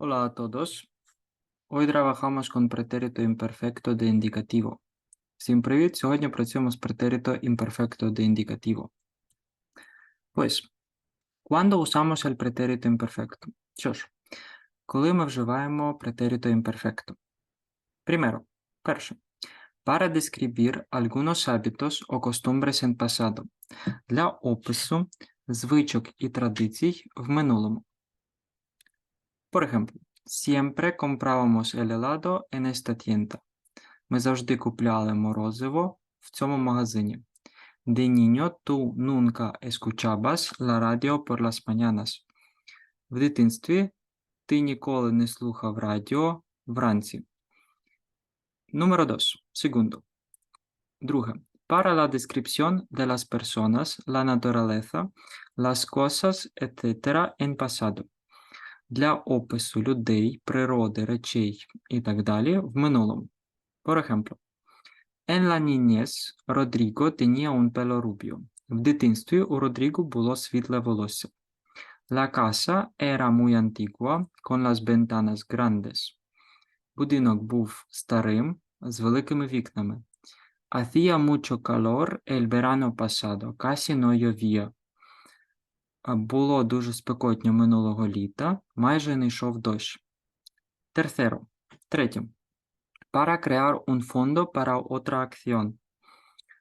Hola a todos. Hoy trabajamos con pretérito imperfecto de indicativo. Всім привіт! Сьогодні працюємо з pretérito imperfecto de indicativo. Pues, cuando usamos el pretérito imperfecto? Що ж, коли ми вживаємо pretérito imperfecto? Primero, перше. Para describir algunos hábitos o costumbres en pasado. Для опису звичок і традицій в минулому. Por ejemplo, siempre comprábamos el helado en esta tienda. Ми завжди купляли морозиво в цьому магазині. De niño tú nunca escuchabas la radio por las mañanas. В дитинстві ти ніколи не слухав радіо вранці. Número 2. Segundo. Друге. Para la descripción de las personas, la naturaleza, las cosas, etc. en pasado. Для опису людей, природи, речей і так далі в минулому. Por ejemplo, en la niñez Rodrigo tenía un pelo rubio. В дитинстві у Родріго було світле волосся. La casa era muy antigua, con las ventanas grandes. Будинок був старим, з великими вікнами. Hacía mucho calor el verano pasado, casi no llovía. Було дуже спекотно минулого літа, майже не йшов дощ. Tercero. Третє. Para crear un fondo para otra acción.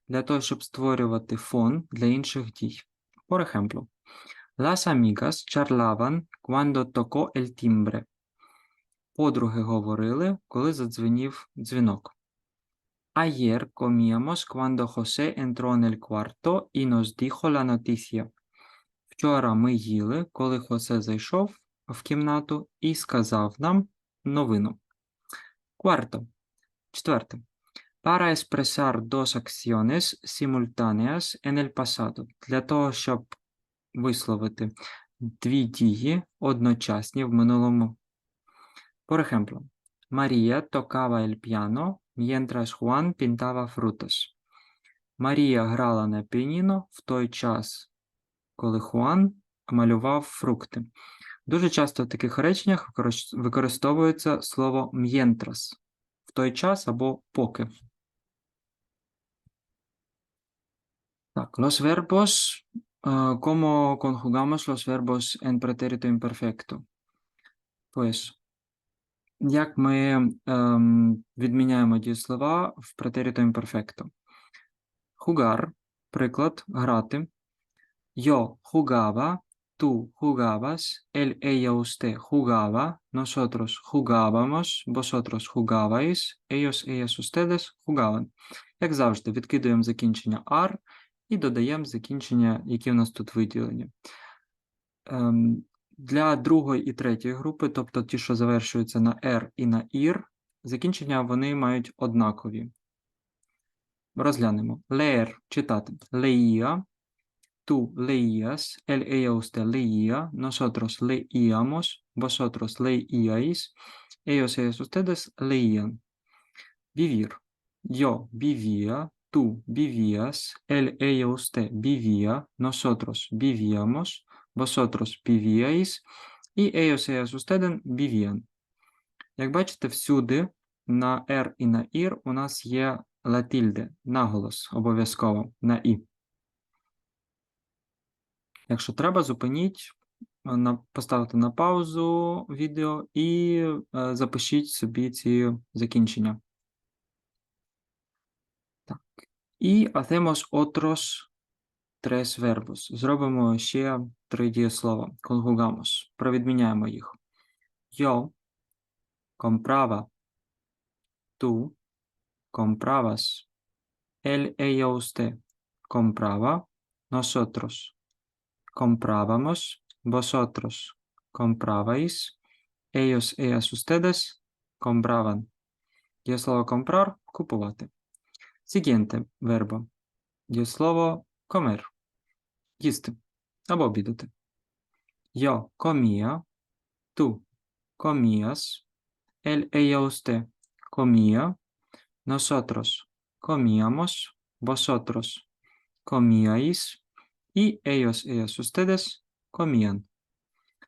Для того, щоб створювати фон для інших дій. Por ejemplo, las amigas charlaban cuando tocó el timbre. Подруги говорили, коли задзвенів дзвінок. Ayer comíamos cuando José entró en el cuarto y nos dijo la noticia. Вчора ми їли, коли Хосе зайшов в кімнату і сказав нам новину. Cuarto. Четверте. Para expresar dos acciones simultáneas en el pasado. Для того, щоб висловити дві дії одночасні в минулому. Por ejemplo, María tocaba el piano mientras Juan pintaba frutas. Марія грала на піаніно в той час, коли Хуан малював фрукти. Дуже часто в таких реченнях використовується слово mientras в той час або поки. Так, los verbos, eh, ¿cómo conjugamos los verbos en pretérito imperfecto? Pues, як ми ем, відміняємо дієслова в претеріто імперфекто? Jugar, приклад, грати. Yo jugaba, tú jugabas, él, ella, usted jugaba, nosotros jugábamos, vosotros jugabais, ellos, ellas, ustedes jugaban. Як завжди, відкидуємо закінчення ar і додаємо закінчення, які в нас тут виділені. Ем, для другої і третьої групи, тобто ті, що завершуються на R і на IR, закінчення вони мають однакові. Розглянемо. Leer – читати. Leía, tú leías, él, ella, usted leía, nosotros leíamos, vosotros leíais, ellos, ellas, ustedes leían. Vivir. Yo vivía, tú vivías, él, ella, usted vivía, nosotros vivíamos, vosotros vivíais, і ellos, ellas, ustedes vivían. Як бачите, всюди на R і на IR у нас є латильде, наголос обов'язково на І. Якщо треба, зупиніть, е, поставте на паузу відео і е, запишіть собі ці закінчення. Так. І hacemos otros tres verbos. Зробимо ще три дієслова. Conjugamos. Провідміняємо їх. Yo compraba. Tú comprabas. Él, ella, usted compraba. Nosotros comprábamos. Vosotros comprabais. Ellos, ellas, ustedes compraban. Дієслово comprar – купувати. Siguiente verbo. Дієслово comer. Їсти або обідати. Yo comía, tú comías, él, ella, usted comía, nosotros comíamos, vosotros comíais, y ellos, ellas, ustedes comían.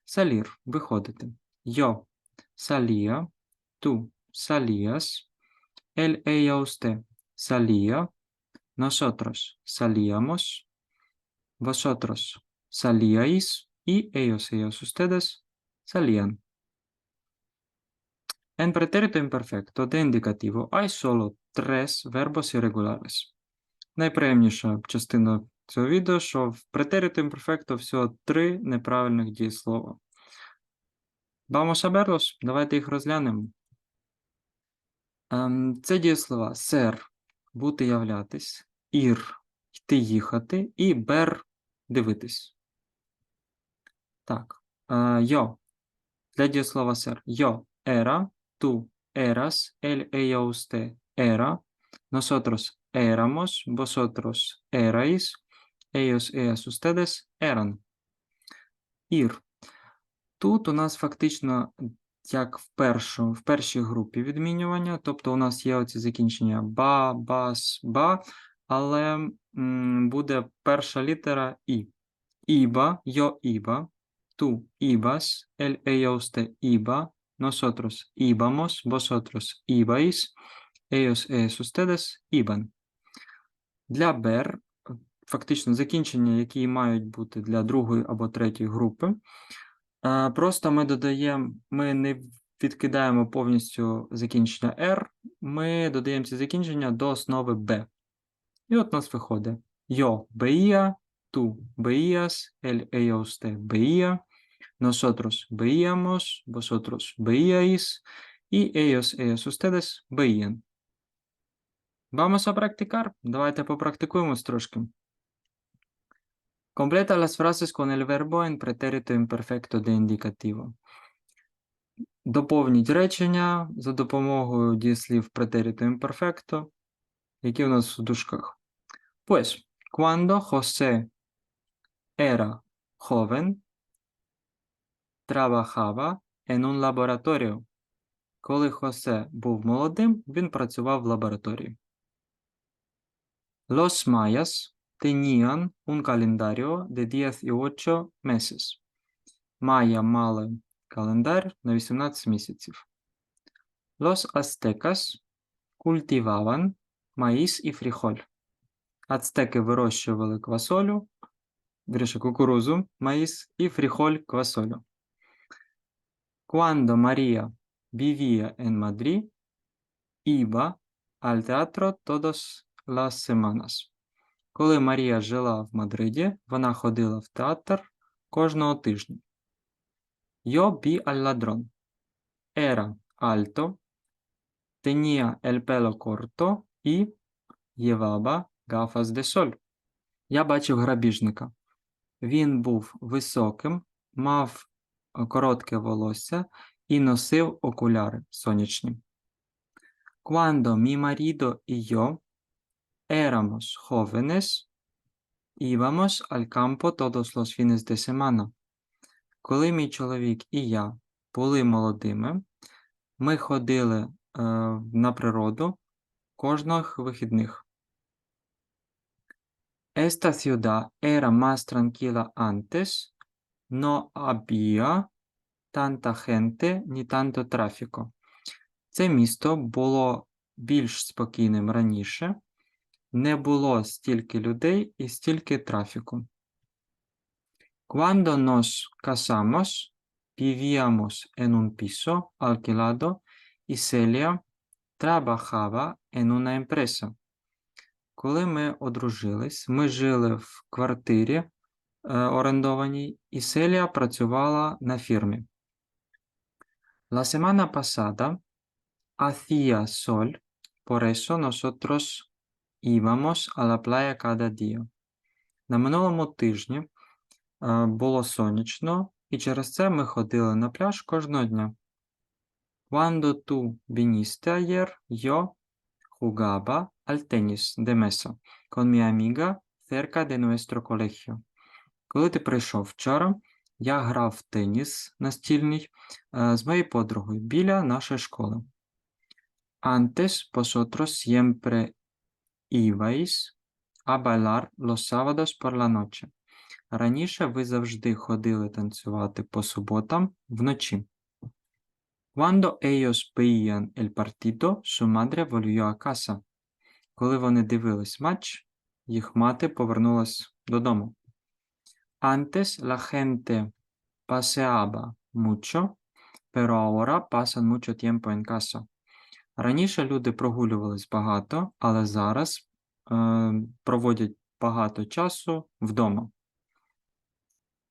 Salir – виходити. Yo salía, tú salías, él, ella, usted salía, nosotros salíamos, vosotros salíais y ellos, ellos, ustedes salían. En pretérito imperfecto de indicativo hay solo tres verbos irregulares. Найприємніша частина цього відео, що в претерito imperfecto всього три неправильних дієслова. Vamos a verlos, давайте їх розглянемо. Ем, Це дієслова сер бути являтись, ір йти їхати і бер дивитись. Так. Е, Йо. Для дієслова сер. Йо tú eras, él, ella, usted era, nosotros éramos, vosotros erais, ellos, ellas, ustedes eran. Ір. Тут у нас фактично як в, першу, в першій групі відмінювання, тобто у нас є оці закінчення ба, бас, ба, але м, буде перша літера І. Іба, йо іба, ibas, él, ella, usted iba, nosotros íbamos, vosotros ibais, ellos, ellas, ustedes iban. Для бер, фактично закінчення, які мають бути для другої або третьої групи, е, просто ми додаємо, ми не відкидаємо повністю закінчення R, ми додаємо ці закінчення до основи B. І от у нас виходить yo veía, tú veías, él, ella, usted veía, nosotros veíamos, vosotros veíais y ellos, ellas, ustedes veían. Vamos a practicar. Давайте попрактикуємось трошки. Completa las frases con el verbo en pretérito imperfecto de indicativo. Доповніть речення за допомогою дієслів pretérito imperfecto, які у нас в дужках. Pues, cuando José era joven, trabajaba en un laboratorio. Коли Хосе був молодим, він працював в лабораторії. Los mayas tenían un calendario de 18 meses. Майя мали календар на 18 місяців. Los aztecas cultivaban maíz y frijol. Ацтеки вирощували квасолю, вірніше кукурузу, маїс і фріхоль квасолю. Cuando María vivía en Madrid, iba al teatro todas las semanas. Коли Марія жила в Мадриді, вона ходила в театр кожного тижня. Yo vi al ladrón. Era alto, tenía el pelo corto y llevaba gafas de. Я бачив грабіжника. Він був високим, мав е, коротке волосся і носив окуляри сонячні. Cuando mi marido y yo éramos jóvenes, íbamos al campo todos los fines de semana. Коли мій чоловік і я були молодими, ми ходили е, на природу кожних вихідних. Esta ciudad era más tranquila antes, no había tanta gente ni tanto tráfico. Це місто було більш спокійним раніше, не було стільки людей і стільки трафіку. Cuando nos casamos, vivíamos en un piso alquilado y Celia trabajaba en una empresa. Коли ми одружились, ми жили в квартирі е, орендованій, і Селія працювала на фірмі. La semana pasada hacía sol, por eso nosotros íbamos a la playa cada. На минулому тижні е, було сонячно, і через це ми ходили на пляж кожного дня. Cuando tú viniste ayer, yo jugaba al tenis de mesa con mi amiga cerca de nuestro colegio. Коли ти прийшов вчора, я грав в теніс настільний е, з моєю подругою біля нашої школи. Antes vosotros siempre ibais a bailar los sábados por la noche. Раніше ви завжди ходили танцювати по суботам вночі. Cuando ellos veían el partido, su madre volvió a casa. Коли вони дивились матч, їх мати повернулась додому. Antes la gente paseaba mucho, pero ahora pasan mucho tiempo en casa. Раніше люди прогулювались багато, але зараз е, проводять багато часу вдома.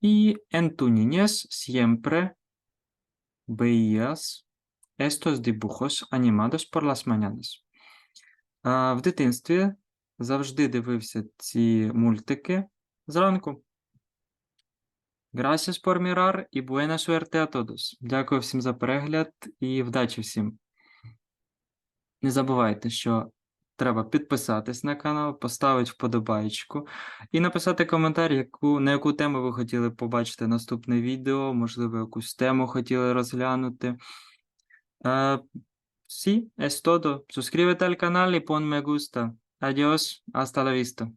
І en tu niñez siempre veías estos dibujos animados por las. А, в дитинстві завжди дивився ці мультики зранку. Gracias mirar і buena suerte a. Дякую всім за перегляд і вдачі всім. Не забувайте, що треба підписатись на канал, поставити вподобайку і написати коментар, яку, на яку тему ви хотіли побачити наступне відео, можливо, якусь тему хотіли розглянути. Uh, Sí, es todo. Suscríbete al canal y ponme gusta. Adiós, hasta la vista.